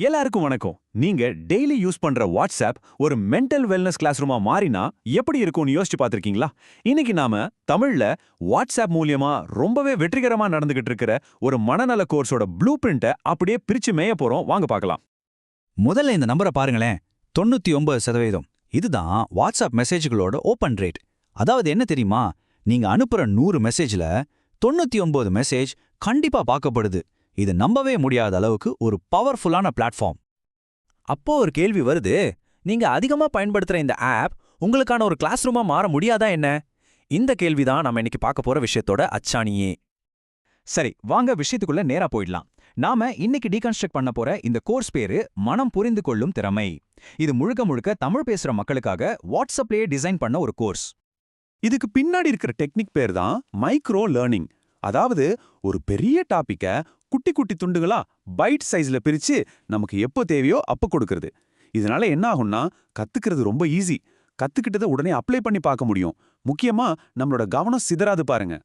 எல்லாருக்கும் வணக்கம். நீங்க டெய்லி யூஸ் பண்ற வாட்ஸ்அப் ஒரு மென்டல் வெல்னஸ் கிளாஸ் ரூமா மாறினா எப்படி இருக்கும்னு யோசிச்சு பார்த்திருக்கீங்களா? இன்னைக்கு நாம தமிழ்ல வாட்ஸ்அப் மூலியமா ரொம்பவே வெற்றிகரமா நடந்துகிட்டு இருக்கிற ஒரு மனநல கோர்ஸோட ப்ளூ பிரிண்ட்டை அப்படியே பிரிச்சு மேய போறோம். வாங்க பார்க்கலாம். முதல்ல இந்த நம்பரை பாருங்களேன். தொண்ணூத்தி ஒன்பது சதவீதம். இதுதான் வாட்ஸ்அப் மெசேஜ்களோட ஓப்பன் ரேட் அதாவது என்ன தெரியுமா? நீங்க அனுப்புற நூறு மெசேஜ்ல தொண்ணூத்தி ஒன்பது மெசேஜ் கண்டிப்பா பார்க்கப்படுது. இது நம்பவே முடியாத அளவுக்கு ஒரு பவர்ஃபுல்லான பிளாட்ஃபார்ம் அப்போ ஒரு கேள்வி வருது நீங்க அதிகமா பயன்படுத்துற இந்த ஆப் உங்களுக்கான ஒரு கிளாஸ் ரூமா மாற முடியாதா என்ன? இந்த கேள்விதான் நம்ம இன்னைக்கு பார்க்க போற விஷயத்தோட அச்சாணியே. சரி வாங்க விஷயத்துக்குள்ள நேரா போயிடலாம். நாம இன்னைக்கு டீகன்ஸ்ட்ரக்ட் பண்ண போற இந்த கோர்ஸ் பேரு மனம் புரிந்து கொள்ளும் திறமை. இது முழுக்க முழுக்க தமிழ் பேசுற மக்களுக்காக வாட்ஸ்அப்லயே டிசைன் பண்ண ஒரு கோர்ஸ் இதுக்கு பின்னாடி இருக்கிற டெக்னிக் பேர் தான் மைக்ரோ லேர்னிங் அதாவது ஒரு பெரிய டாபிக்க குட்டி குட்டி துண்டுகளா பைட் சைஸ்ல பிரிச்சு நமக்கு எப்போ தேவையோ அப்ப கொடுக்கறது. இதனால என்ன ஆகும்னா கத்துக்கிறது ரொம்ப ஈஸி கத்துக்கிட்டதை உடனே அப்ளை பண்ணி பார்க்க முடியும். முக்கியமா நம்மளோட கவனம் சிதறாது பாருங்க.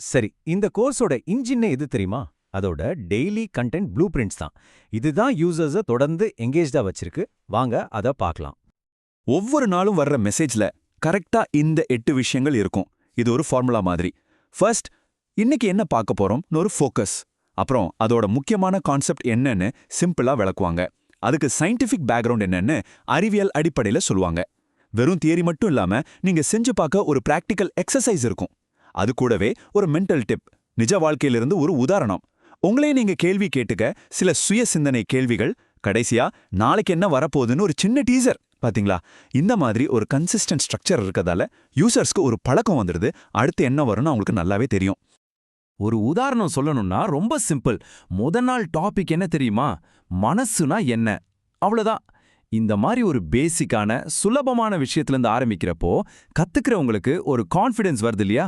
சரி இந்த கோர்ஸோட இன்ஜின் எது தெரியுமா? அதோட டெய்லி கண்டென்ட் ப்ளூ பிரிண்ட்ஸ் தான். இதுதான் யூசர்ஸை தொடர்ந்து எங்கேஜ்டா வச்சிருக்கு. வாங்க அதை பார்க்கலாம். ஒவ்வொரு நாளும் வர்ற மெசேஜ்ல கரெக்டா இந்த எட்டு விஷயங்கள் இருக்கும். இது ஒரு ஃபார்முலா மாதிரி. ஃபர்ஸ்ட் இன்னைக்கு என்ன பார்க்க போறோம்னு ஒரு ஃபோக்கஸ் அப்புறம் அதோட முக்கியமான கான்செப்ட் என்னன்னு சிம்பிளா விளக்குவாங்க. அதுக்கு சயின்டிஃபிக் பேக்ரவுண்ட் என்னன்னு அறிவியல் அடிப்படையில் சொல்லுவாங்க. வெறும் தியரி மட்டும் இல்லாம நீங்க செஞ்சு பார்க்க ஒரு பிராக்டிக்கல் எக்ஸசைஸ் இருக்கும். அது கூடவே ஒரு மென்டல் டிப் நிஜ வாழ்க்கையிலிருந்து ஒரு உதாரணம். உங்களே நீங்க கேள்வி கேட்டுக்க சில சுய சிந்தனை கேள்விகள் கடைசியா நாளைக்கு என்ன வரப்போகுதுன்னு ஒரு சின்ன டீசர் பாத்தீங்களா? இந்த மாதிரி ஒரு கன்சிஸ்டன்ட் ஸ்ட்ரக்சர் இருக்கதால யூசர்ஸ்க்கு ஒரு பழக்கம் வந்துடுது அடுத்து என்ன வரும்னு அவங்களுக்கு நல்லாவே தெரியும். ஒரு உதாரணம் சொல்லணும்னா ரொம்ப சிம்பிள். முத நாள் டாபிக் என்ன தெரியுமா? மனசுனா என்ன? அவ்வளோதான் இந்த மாதிரி ஒரு பேசிக்கான சுலபமான விஷயத்திலிருந்து ஆரம்பிக்கிறப்போ கத்துக்கிறவங்களுக்கு ஒரு கான்ஃபிடன்ஸ் வருது இல்லையா?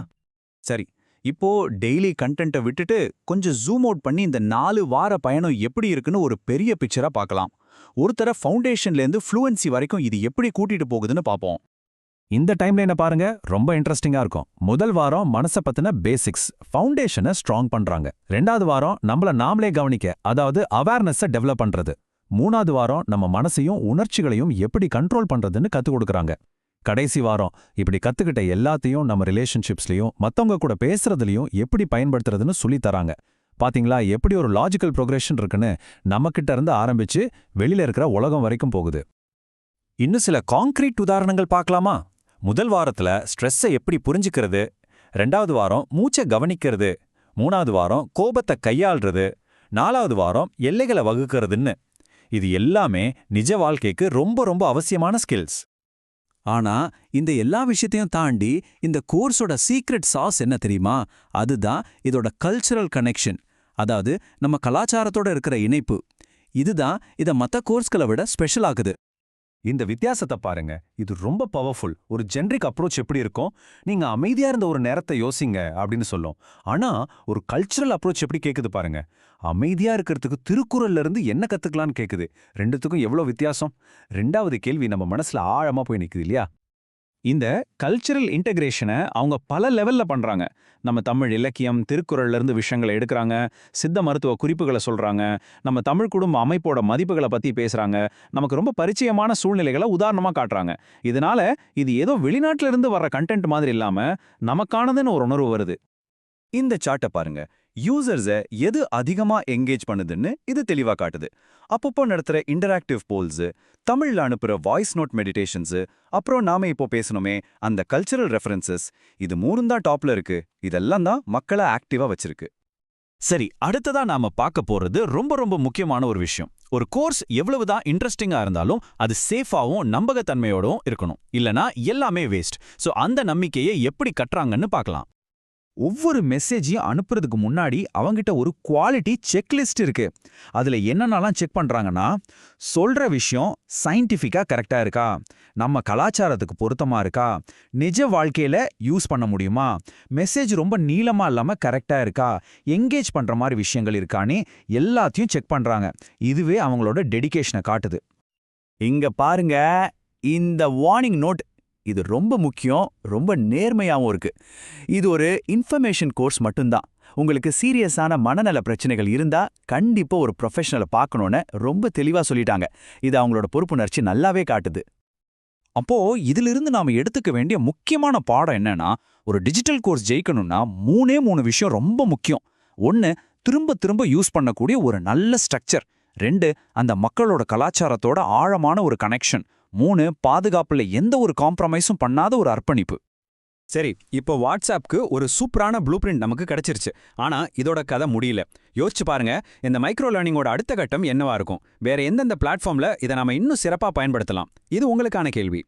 சரி இப்போ டெய்லி கண்டென்ட்டை விட்டுட்டு கொஞ்சம் ஜூம் அவுட் பண்ணி இந்த நாலு வார பயணம் எப்படி இருக்குன்னு ஒரு பெரிய பிக்சரா பார்க்கலாம். ஒருத்தர ஃபவுண்டேஷன்லேருந்து ஃப்ளூவன்சி வரைக்கும் இது எப்படி கூட்டிட்டு போகுதுன்னு பார்ப்போம். இந்த டைம்லைனை பாருங்க ரொம்ப இன்ட்ரெஸ்டிங்கா இருக்கும். முதல் வாரம் மனசை பத்தின பேசிக்ஸ் ஃபவுண்டேஷனை ஸ்ட்ராங் பண்றாங்க. ரெண்டாவது வாரம் நம்மள நாமளே கவனிக்க அதாவது அவேர்னஸை டெவலப் பண்றது. மூணாவது வாரம் நம்ம மனசையும் உணர்ச்சிகளையும் எப்படி கண்ட்ரோல் பண்றதுன்னு கற்றுக் கொடுக்குறாங்க. கடைசி வாரம் இப்படி கத்துக்கிட்ட எல்லாத்தையும் நம்ம ரிலேஷன்ஷிப்ஸ்லயும் மத்தவங்க கூட பேசுறதுலயும் எப்படி பயன்படுத்துறதுன்னு சொல்லித் தராங்க. பாத்தீங்களா? எப்படி ஒரு லாஜிக்கல் ப்ரோக்ரெஷன் இருக்குன்னு நம்மகிட்ட இருந்து ஆரம்பிச்சு வெளியில இருக்கிற உலகம் வரைக்கும் போகுது. இன்னும் சில காங்க்ரீட் உதாரணங்கள் பார்க்கலாமா? முதல் வாரத்துல ஸ்ட்ரெஸ்ஸை எப்படி புரிஞ்சுக்கிறது? ரெண்டாவது வாரம் மூச்சை கவனிக்கிறது. மூணாவது வாரம் கோபத்தை கையாள்றது. நாலாவது வாரம் எல்லைகளை வகுக்கிறதுன்னு. இது எல்லாமே நிஜ வாழ்க்கைக்கு ரொம்ப ரொம்ப அவசியமான ஸ்கில்ஸ் ஆனா இந்த எல்லா விஷயத்தையும் தாண்டி இந்த கோர்ஸோட சீக்ரெட் சாஸ் என்ன தெரியுமா? அதுதான் இதோட கல்ச்சரல் கனெக்ஷன் அதாவது நம்ம கலாச்சாரத்தோட இருக்கிற இணைப்பு. இதுதான் இத மத்த கோர்ஸ்களை விட ஸ்பெஷல் ஆகுது. இந்த வித்தியாசத்தை பாருங்க. இது ரொம்ப பவர்ஃபுல் ஒரு ஜென்ரிக் அப்ரோச் எப்படி இருக்கும்? நீங்க அமைதியா இருந்த ஒரு நேரத்தை யோசிங்க அப்படின்னு சொல்லும். ஆனா ஒரு கல்ச்சுரல் அப்ரோச் எப்படி கேக்குது பாருங்க. அமைதியா இருக்கிறதுக்கு திருக்குறள்ல இருந்து என்ன கத்துக்கலாம்னு கேக்குது. ரெண்டுத்துக்கும் எவ்வளவு வித்தியாசம்? ரெண்டாவது கேள்வி நம்ம மனசுல ஆழமா போய் நிக்குது இல்லையா? இந்த கல்ச்சரல் இன்டகிரேஷனை அவங்க பல லெவல்ல பண்றாங்க. நம்ம தமிழ் இலக்கியம் திருக்குறள்ல இருந்து விஷயங்களை எடுக்கிறாங்க சித்த மருத்துவ குறிப்புகளை சொல்றாங்க நம்ம தமிழ் குடும்ப அமைப்போட மதிப்புகளை பத்தி பேசுறாங்க நமக்கு ரொம்ப பரிச்சயமான சூழ்நிலைகளை உதாரணமா காட்டுறாங்க. இதனால இது ஏதோ வெளிநாட்டுல இருந்து வர்ற கண்டென்ட் மாதிரி இல்லாம நமக்கானதுன்னு ஒரு உணர்வு வருது. இந்த சார்ட்டை பாருங்க. யூசர்ஸை எது அதிகமா எங்கேஜ் பண்ணுதுன்னு இது தெளிவா காட்டுது. அப்பப்போ நடத்துற இன்டராக்டிவ் போல்ஸு தமிழ்ல அனுப்புற வாய்ஸ் நோட் மெடிடேஷன்ஸு அப்புறம் நாம இப்போ பேசணுமே அந்த கல்ச்சரல் ரெஃபரன்சஸ் இது மூணும் தான் டாப்ல இருக்கு. இதெல்லாம் தான் மக்களை ஆக்டிவா வச்சிருக்கு. சரி அடுத்ததா நாம பார்க்க போறது ரொம்ப ரொம்ப முக்கியமான ஒரு விஷயம். ஒரு கோர்ஸ் எவ்வளவுதான் இன்ட்ரெஸ்டிங்கா இருந்தாலும் அது சேஃபாவும் நம்பகத்தன்மையோடும் இருக்கணும். இல்லனா எல்லாமே வேஸ்ட் சோ அந்த நம்பிக்கையை எப்படி கட்டுறாங்கன்னு பார்க்கலாம். ஒவ்வொரு மெசேஜையும் அனுப்புறதுக்கு முன்னாடி அவங்கிட்ட ஒரு குவாலிட்டி செக்லிஸ்ட் இருக்கு. அதுல என்னென்னலாம் செக் பண்றாங்கன்னா சொல்ற விஷயம் சயின்டிஃபிக்கா கரெக்டா இருக்கா? நம்ம கலாச்சாரத்துக்கு பொருத்தமா இருக்கா? நிஜ வாழ்க்கையில யூஸ் பண்ண முடியுமா? மெசேஜ் ரொம்ப நீளமா இல்லாம கரெக்டா இருக்கா? எங்கேஜ் பண்ற மாதிரி விஷயங்கள் இருக்கான்னு எல்லாத்தையும் செக் பண்றாங்க. இதுவே அவங்களோட டெடிக்கேஷனை காட்டுது. இங்க பாருங்க இந்த வார்னிங் நோட் இது ரொம்ப முக்கியம் ரொம்ப நேர்மையாவும் இருக்கு. இது ஒரு இன்ஃபர்மேஷன் கோர்ஸ் மட்டும்தான். உங்களுக்கு சீரியஸான மனநல பிரச்சனைகள் இருந்தா கண்டிப்பா ஒரு ப்ரொஃபஷனலை பார்க்கணும்னு ரொம்ப தெளிவா சொல்லிட்டாங்க. இது அவங்களோட பொறுப்புணர்ச்சி நல்லாவே காட்டுது. அப்போ இதிலிருந்து நாம எடுத்துக்க வேண்டிய முக்கியமான பாடம் என்னன்னா ஒரு டிஜிட்டல் கோர்ஸ் ஜெயிக்கணும்னா மூணே மூணு விஷயம் ரொம்ப முக்கியம். ஒன்று திரும்ப திரும்ப யூஸ் பண்ணக்கூடிய ஒரு நல்ல ஸ்ட்ரக்சர் ரெண்டு அந்த மக்களோட கலாச்சாரத்தோட ஆழமான ஒரு கனெக்ஷன் மூணு பாதுகாப்புல எந்த ஒரு காம்ப்ரமைஸும் பண்ணாத ஒரு அர்ப்பணிப்பு. சரி இப்போ வாட்ஸ்அப்க்கு ஒரு சூப்பரான ப்ளூ பிரிண்ட் நமக்கு கிடைச்சிருச்சு. ஆனா இதோட கதை முடியல. யோசிச்சு பாருங்க இந்த மைக்ரோ லேர்னிங்கோட அடுத்த கட்டம் என்னவா இருக்கும்? வேற எந்தெந்த பிளாட்ஃபார்ம்ல இதை நாம இன்னும் சிறப்பா பயன்படுத்தலாம்? இது உங்களுக்கான கேள்வி.